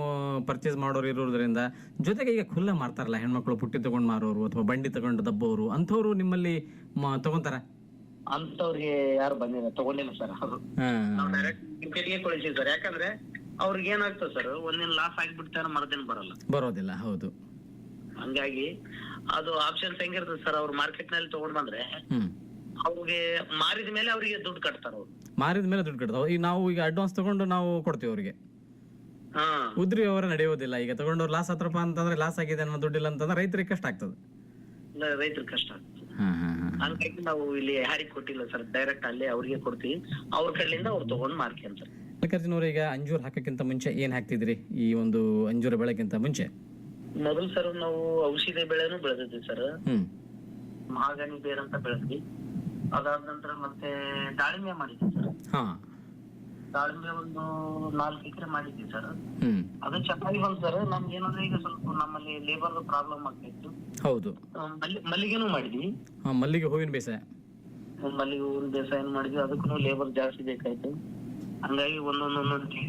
S4: ಪರ್ಚೇಸ್ ಮಾಡೋರು ಇರೋದ್ರಿಂದ ಜೊತೆಗೆ ಈಗ ಖುಲ್ಲ ಮಾರ್ತಾರಲ್ಲ ಹೆಣ್ಮಕ್ಳು ಪುಟ್ಟಿ ತಗೊಂಡ್ ಮಾರೋರು ಅಥವಾ ಬಂಡಿ ತಗೊಂಡು ದಬ್ಬೋರು ಅಂಥವ್ರು ನಿಮ್ಮಲ್ಲಿ ಮ- ತಗೊಂತಾರ?
S3: ಅಂತವ್ರಿಗೆ ಯಾರು ಬಂದಿಲ್ಲ ತಗೊಂಡಿಲ್ಲ ಸರ್ ಅವರು ನಾವು ಡೈರೆಕ್ಟ್ ಮಾರ್ಕೆಟ್ಗೆ ಕಳಿಸಿವಿ ಸರ್ ಯಾಕಂದ್ರೆ ಅವ್ರಿಗೆ ಏನಾಗ್ತದೆ ಸರ್ ಒಂದಿನ ಲಾಸ್ ಆಗ್ಬಿಡ್ತಾರೆ ಮರದಿನ ಬರಲ್ಲ.
S4: ಬರೋದಿಲ್ಲ ಹೌದು.
S3: ಹಂಗಾಗಿ ಅದು ಆಪ್ಷನ್ಸ್ ಹೆಂಗಿರ್ತದೆ ಸರ್ ಅವ್ರು ಮಾರ್ಕೆಟ್ನಲ್ಲಿ ತಗೊಂಡ್ ಬಂದ್ರೆ
S4: ಹ್ಮ್.
S3: ಅವ್ರಿಗೆ ಮಾರಿದ ಮೇಲೆ ಅವರಿಗೆ ದುಡ್ಡು ಕಟ್ತಾರ ಅವ್ರು.
S4: ಮಾರಿದ ಮೇಲೆ ದುಡ್ಡು ಕಟ್ತಾವ ಈಗ ನಾವು ಈಗ ಅಡ್ವಾನ್ಸ್ ತಗೊಂಡು ನಾವು ಕೊಡ್ತೀವಿ ಅವರಿಗೆ.
S3: ಹಾ.
S4: ಉದ್ರಿ ಅವರ ನಡೆಯೋದಿಲ್ಲ. ಈಗ ತಗೊಂಡವ್ರು ಲಾಸ್ ಹತ್ರಪ್ಪ ಅಂತಂದ್ರೆ ಲಾಸ್ ಆಗಿದೆ ಅನ್ನೋ ದುಡ್ಡಿಲ್ಲ ಅಂತಂದ್ರೆ ರೈತರಿಗೆ ಕಷ್ಟ ಆಗ್ತದೆ.
S3: ರೈತರಿಗೆ ಕಷ್ಟ ಆಗ್ತದೆ.
S4: ಹಾ ಹಾ ಹಾ
S3: ಹಂಗಾಗಿ ನಾವು ಇಲ್ಲಿ ಯಾರಿಗೆ ಕೊಟ್ಟಿಲ್ಲ ಸರ್ ಡೈರೆಕ್ಟ್ ಅಲ್ಲೇ ಅವ್ರಿಗೆ ಕೊಡ್ತೀವಿ. ಅವ್ರ ಕಡೆಯಿಂದ ಅವ್ರು ತಗೊಂಡ್ ಮಾರ್ಕೊಂತಾರೆ.
S4: ಮಲ್ಲಿಕಾರ್ಜುನ ಅವ್ರೆ, ಈಗ ಅಂಜೂರ್ ಹಾಕಕ್ಕಿಂತ ಮುಂಚೆ ಏನ್ ಹಾಕ್ತಿದ್ರಿ? ಈ ಒಂದು ಅಂಜೂರ ಬೆಳೆಕ್ಕಿಂತ ಮುಂಚೆ?
S3: ಮೊದಲು ಸರ್ ನಾವು ಔಷಧಿ ಬೆಳೆನೂ ಬೆಳೆದಿದ್ವಿ ಸರ್.
S4: ಹ್ಮ್.
S3: ಮಹಾಗನಿ ಬೇರ್ ಅಂತ ಬೆಳೆದ್ವಿ. ಅದಾದ ನಂತರ ಮತ್ತೆ ದಾಳಿಂಬೆ ಮಾಡಿದ್ವಿ ಸರ್.
S4: ಹಾ.
S3: ದಾಳಿಂಬೆ ಒಂದು ನಾಲ್ಕು ಎಕರೆ ಮಾಡಿದ್ವಿ ಸರ್.
S4: ಹ್ಮ್.
S3: ಅದು ಚೆನ್ನಾಗಿ ಬಂತು ಸರ್. ನಮ್ಗೆ ಏನಂದ್ರೆ ಈಗ ಸ್ವಲ್ಪ ನಮ್ಮಲ್ಲಿ ಲೇಬರ್ ಪ್ರಾಬ್ಲಮ್ ಆಗ್ತಿತ್ತು
S4: ಹೌದು.
S3: ಆ, ಮಲ್ಲಿ ಮಲ್ಲಿಗೆನೂ ಮಾಡಿದ್ವಿ.
S4: ಹಾ ಮಲ್ಲಿಗೆ ಹೂವಿನ ಬೇಸಾಯ
S3: ಮಲ್ಲಿಗೆ ಹೂವಿನ ಬೇಸಾಯ ಮಾಡಿದ್ವಿ. ಅದಕ್ಕೂ ಲೇಬರ್ ಜಾಸ್ತಿ ಬೇಕಾಯ್ತು. ಹಂಗಾಗಿ ಒಂದೊಂದ್ ಒಂದೊಂದು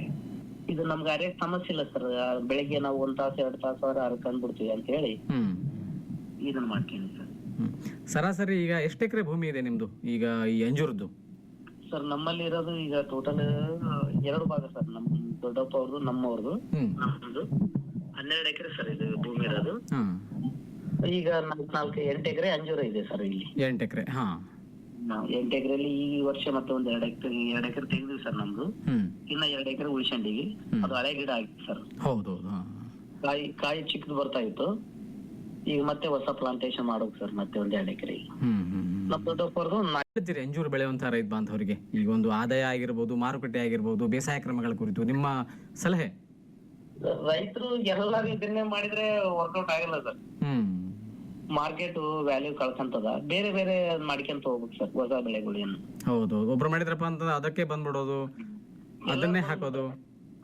S3: ಇದು ನಮ್ಗೆ ಅರೆ ಸಮಸ್ಯೆ ಇಲ್ಲ ಸರ್. ಬೆಳಿಗ್ಗೆ ನಾವು ಒಂದ್ ತಾಸು ಎರಡ್ ತಾಸು ಅವ್ರ ಹರ್ಕೊಂಡ್ ಬಿಡ್ತೀವಿ ಅಂತ ಹೇಳಿ
S4: ಹ್ಮ್.
S3: ಇದನ್ನ ಮಾಡ್ತೀನಿ ಸರ್.
S4: ಹ್ಮ್. ಸರಾಸರಿ ಈಗ ಎಷ್ಟು ಎಕರೆ ಭೂಮಿ ಇದೆ ನಿಮ್ದು? ಈಗ ಈ ಅಂಜೂರದ್ದು?
S3: ಸರ್ ನಮ್ಮಲ್ಲಿ ಇರೋದು ಈಗ ಟೋಟಲ್ ಎರಡು ಭಾಗ ಸರ್. ನಮ್ ದೊಡ್ಡಪ್ಪ ಅವ್ರದ್ದು ನಮ್ಮವ್ರದ್ದು.
S4: ಹ್ಮ್.
S3: ನಮ್ದು ಹನ್ನೆರಡು ಎಕರೆ ಸರ್ ಇದು ಭೂಮಿ ಇರೋದು.
S4: ಹಾ.
S3: ಈಗ ನಾಲ್ಕು ನಾಲ್ಕು ಎಂಟು ಎಕರೆ ಅಂಜೂರ ಇದೆ ಸರ್ ಇಲ್ಲಿ.
S4: ಎಂಟು ಎಕರೆ ಹಾ.
S3: ಎಂಟು ಎಕರೆಯಲ್ಲಿ ಈ ವರ್ಷ ಮತ್ತೆ ಒಂದ್ ಎರಡು ಎಕರೆ ಎರಡು ಎಕರೆ ತೆಗೆದ್ವಿ ಸರ್ ನಮ್ದು.
S4: ಹ್ಮ್.
S3: ಇನ್ನ ಎರಡು ಎಕರೆ ಉಳಿಸ್ಕೊಂಡಿವಿ ಅದು ಹಳೆ ಗಿಡ ಆಗಿತ್ತು ಸರ್.
S4: ಹೌದೌದು ಹಾ.
S3: ಕಾಯಿ ಕಾಯಿ ಚಿಕ್ಕದು ಬರ್ತಾ ಇತ್ತು. ಈಗ ಮತ್ತೆ ಹೊಸ ಪ್ಲಾಂಟೇಶನ್ ಮಾಡ್ಬೇಕು ಸರ್ ಮತ್ತೆ ಒಂದ್ ಎರಡು ಎಕರೆ.
S4: ಹ್ಮ್ ಹ್ಮ್ ಹ್ಮ್
S3: ನಮ್ ದೊಡ್ಡಪ್ಪರ್ದು
S4: ಹೇಳ್ತೀರಿ ಅಂಜೂರು ಬೆಳೆಯುವಂತ ರೈತ ಬಾಂಧವರಿಗೆ. ಈಗ ಒಂದು ಆದಾಯ ಆಗಿರ್ಬೋದು ಮಾರುಕಟ್ಟೆ ಆಗಿರ್ಬೋದು ಬೇಸಾಯ ಕ್ರಮಗಳ ಕುರಿತು ನಿಮ್ಮ ಸಲಹೆ?
S3: ರೈತರು ಎಲ್ಲಾರು ಇದನ್ನೇ ಮಾಡಿದ್ರೆ ವರ್ಕೌಟ್ ಆಗಲ್ಲ ಸರ್.
S4: ಹ್ಮ್.
S3: ಮಾರ್ಕೆಟ್ ವ್ಯಾಲ್ಯೂ ಕಳ್ಕಂತದ ಬೇರೆ ಬೇರೆ ಮಾಡ್ಕೊಂತ ಹೋಗ್ಬೇಕು ಸರ್ ಹೊಸ ಬೆಳೆಗಳೇನು
S4: ಹೌದು ಒಬ್ರು ಮಾಡಿದ್ರಪ್ಪ ಅಂತ ಅದಕ್ಕೆ ಬಂದ್ಬಿಡೋದು ಅದನ್ನೇ ಹಾಕೋದು.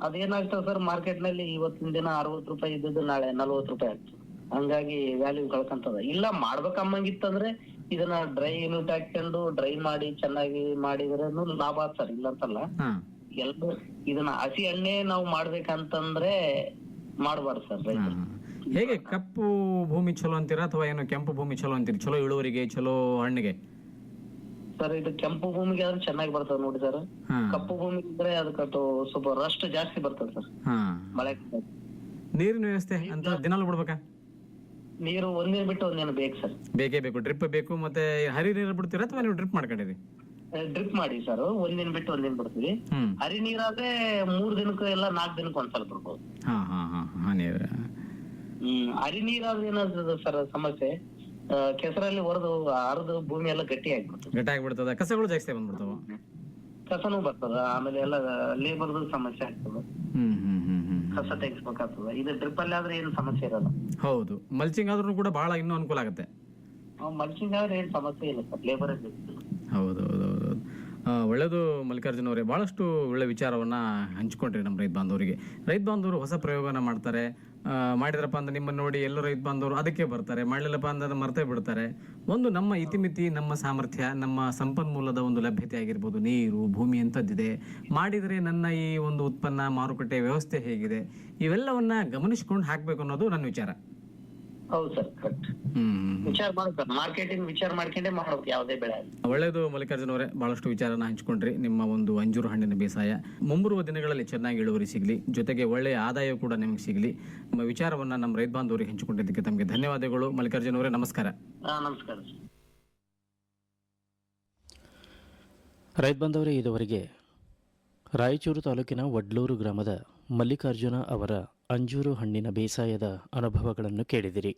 S3: ಅದೇನಾಗ್ತದೆ ಸರ್ ಮಾರ್ಕೆಟ್ನಲ್ಲಿ ಇವತ್ತಿನ ದಿನ ಅರವತ್ತು ರೂಪಾಯಿ ಇದ್ದದ್ದು ನಾಳೆ ನಲ್ವತ್ತು ರೂಪಾಯಿ ಆಗ್ತದೆ ಹಂಗಾಗಿ ವ್ಯಾಲ್ಯೂ ಕಳ್ಕಂತದ ಇಲ್ಲ ಮಾಡ್ಬೇಕಮ್ಮಂಗಿತ್ತಂದ್ರೆ ಇದನ್ನ ಡ್ರೈ ಯೂನಿಟ್ ಹಾಕೊಂಡು ಡ್ರೈ ಮಾಡಿ ಚೆನ್ನಾಗಿ ಮಾಡಿದ್ರೆ ಲಾಭ ಆತ್ ಸರ್ ಇಲ್ಲ ಅಂತಲ್ಲ.
S4: ಎಲ್ಲರೂ
S3: ಎಲ್ರು ಇದನ್ನ ಹಸಿ ಎಣ್ಣೆ ನಾವು ಮಾಡ್ಬೇಕಂತಂದ್ರೆ ಮಾಡ್ಬಾರ್ದು ಸರ್ ರೈತರು.
S4: ಹೇಗೆ ಕಪ್ಪು ಭೂಮಿ ಚಲೋ ಅಂತೀರಾ ಅಥವಾ ಏನು ಕೆಂಪು ಭೂಮಿ ಚಲೋ ಅಂತೀರಿ? ಚಲೋ ಇಳುವರಿಗೆ ಚಲೋ ಹಣ್ಣಿಗೆ?
S3: ಸರ್ ಇದು ಕೆಂಪು ಭೂಮಿಗೆ ಆದ್ರೆ ಚೆನ್ನಾಗಿ ಬರ್ತದೆ ನೋಡಿ ಸರ್.
S4: ಹಾ.
S3: ಕಪ್ಪು ಭೂಮಿ ಇದ್ರೆ ಅದಕ್ಕೆ ಅದು ಸ್ವಲ್ಪ ರಷ್ಟು ಜಾಸ್ತಿ ಬರ್ತದೆ ಸರ್.
S4: ಹಾ.
S3: ಮಳೆ
S4: ನೀರಿನ ವ್ಯವಸ್ಥೆ ಅಂತ ದಿನಾಲು ಬಿಡ್ಬೇಕಾ?
S3: ನೀರು ಒಂದಿನ ಬಿಟ್ಟು ಒಂದಿನ ಬೇಕು ಸರ್.
S4: ಬೇಕೇ ಬೇಕು. ಡ್ರಿಪ್ ಬೇಕು ಮತ್ತೆ ಹರಿ ನೀರು ಬಿಡ್ತೀರಾ ಅಥವಾ ನೀವು ಡ್ರಿಪ್ ಮಾಡ್ಕೊಂಡಿರಿ?
S3: ಡ್ರಿಪ್ ಮಾಡಿ ಸರ್. ಒಂದಿನ ಬಿಟ್ಟು ಒಂದಿನ ಬಿಡ್ತೀವಿ.
S4: ಹ್ಮ್.
S3: ಹರಿ ನೀರಾದ್ರೆ ಮೂರ್ ದಿನಕ್ಕೆ ಎಲ್ಲ ನಾಲ್ಕು ದಿನಕ್ಕೆ ಒಂದ್ಸಲ ಬಿಡ್ಬೋದು.
S4: ಹಾ ಹಾ ಹಾ ಹಾ ನೀರು.
S3: ಹ್ಮ್ ಹರಿ ನೀರಾದ್ರೆ ಏನಾದ್ರದ ಸರ್ ಸಮಸ್ಯೆ? ಆ, ಕೆಸರಲ್ಲಿ ಹೊರದು ಹರಿದು ಭೂಮಿ ಎಲ್ಲ ಗಟ್ಟಿ ಆಗ್ಬಿಡ್ತದೆ
S4: ಗಟ್ಟಿ ಆಗ್ಬಿಡ್ತದೆ. ಕಸಗಳು ಜಾಸ್ತಿ ಬಂದ್ಬಿಡ್ತಾವ.
S3: ಕಸನೂ ಬರ್ತದ. ಆಮೇಲೆ ಎಲ್ಲ ಲೇಬರ್ದು ಸಮಸ್ಯೆ ಆಗ್ತದೆ.
S4: ಹ್ಮ್ ಹ್ಮ್ ಹ್ಮ್ ಹ್ಮ್
S3: ಕಸ ತೆಗಿಸ್ಬೇಕಾಗ್ತದ. ಇದು ಡ್ರಿಪ್ ಅಲ್ಲಿ ಆದ್ರೆ ಏನು ಸಮಸ್ಯೆ ಇರಲ್ಲ.
S4: ಹೌದು. ಮಲ್ಚಿಂಗ್ ಆದ್ರೂ ಕೂಡ ಬಹಳ ಇನ್ನೂ ಅನುಕೂಲ ಆಗುತ್ತೆ.
S3: ಮಲ್ಚಿಂಗ್ ಆದ್ರೆ ಏನು ಸಮಸ್ಯೆ ಇಲ್ಲ ಸರ್. ಲೇಬರ್
S4: ಹೌದು ಹೌದು ಹೌದು ಹೌದು. ಆ, ಒಳ್ಳೆಯದು ಮಲ್ಲಿಕಾರ್ಜುನ ಅವರೇ. ಭಾಳಷ್ಟು ಒಳ್ಳೆ ವಿಚಾರವನ್ನು ಹಂಚ್ಕೊಂಡ್ರಿ ನಮ್ಮ ರೈತ ಬಾಂಧವರಿಗೆ. ರೈತ ಬಾಂಧವರು ಹೊಸ ಪ್ರಯೋಗನ ಮಾಡ್ತಾರೆ. ಮಾಡಿದ್ರಪ್ಪ ಅಂದ್ರೆ ನಿಮ್ಮನ್ನು ನೋಡಿ ಎಲ್ಲರೂ ರೈತ ಬಂದವರು, ಅದಕ್ಕೆ ಬರ್ತಾರೆ. ಮಾಡಲಿಲ್ಲಪ್ಪ ಅಂದ್ರೆ ಮರ್ತೇ ಬಿಡ್ತಾರೆ. ಒಂದು ನಮ್ಮ ಇತಿಮಿತಿ, ನಮ್ಮ ಸಾಮರ್ಥ್ಯ, ನಮ್ಮ ಸಂಪನ್ಮೂಲದ ಒಂದು ಲಭ್ಯತೆ ಆಗಿರ್ಬೋದು. ನೀರು, ಭೂಮಿ ಎಂಥದ್ದಿದೆ ಮಾಡಿದರೆ ನನ್ನ ಈ ಒಂದು ಉತ್ಪನ್ನ, ಮಾರುಕಟ್ಟೆ ವ್ಯವಸ್ಥೆ ಹೇಗಿದೆ? ಇವೆಲ್ಲವನ್ನ ಗಮನಿಸ್ಕೊಂಡು ಹಾಕಬೇಕು ಅನ್ನೋದು ನನ್ನ ವಿಚಾರ.
S3: ಹೌದು ಸರ್ ಕರೆಕ್ಟ್ ವಿಚಾರ ಮಾಡ್ಬೇಕು ಸರ್. ಮಾರ್ಕೆಟಿಂಗ್ ವಿಚಾರ ಮಾಡ್ಕೊಂಡೇ ಮಾಡ್ಬೇಕು ಯಾವುದೇ ಬೆಳೆ ಆಗ್ಲಿ.
S4: ಒಳ್ಳೆಯದು ಮಲ್ಲಿಕಾರ್ಜುನ ಅವರೇ ಬಹಳಷ್ಟು ವಿಚಾರನ ಹಂಚಿಕೊಂಡ್ರಿ. ನಿಮ್ಮ ಒಂದು ಅಂಜೂರು ಹಣ್ಣಿನ ಬೇಸಾಯ ಮುಂಬರುವ ದಿನಗಳಲ್ಲಿ ಚೆನ್ನಾಗಿ ಇಳುವರಿ ಸಿಗಲಿ ಜೊತೆಗೆ ಒಳ್ಳೆಯ ಆದಾಯ ಕೂಡ ನಿಮಗೆ ಸಿಗಲಿ. ನಿಮ್ಮ ವಿಚಾರವನ್ನ ನಮ್ಮ ರೈತ ಬಾಂಧವರಿಗೆ ಹಂಚಿಕೊಂಡಿದ್ದಕ್ಕೆ ತಮಗೆ ಧನ್ಯವಾದಗಳು. ಮಲ್ಲಿಕಾರ್ಜುನ ಅವರೇ ನಮಸ್ಕಾರ.
S3: ಹಾ ನಮಸ್ಕಾರ ಸರ್.
S2: ರೈತ ಬಂದವರೇ ಇದುವರೆಗೆ ರಾಯಚೂರು ತಾಲೂಕಿನ ವಡ್ಲೂರು ಗ್ರಾಮದ ಮಲ್ಲಿಕಾರ್ಜುನ ಅವರ ಅಂಜೂರು ಹಣ್ಣಿನ ಬೇಸಾಯದ ಅನುಭವಗಳನ್ನು ಕೇಳಿದಿರಿ.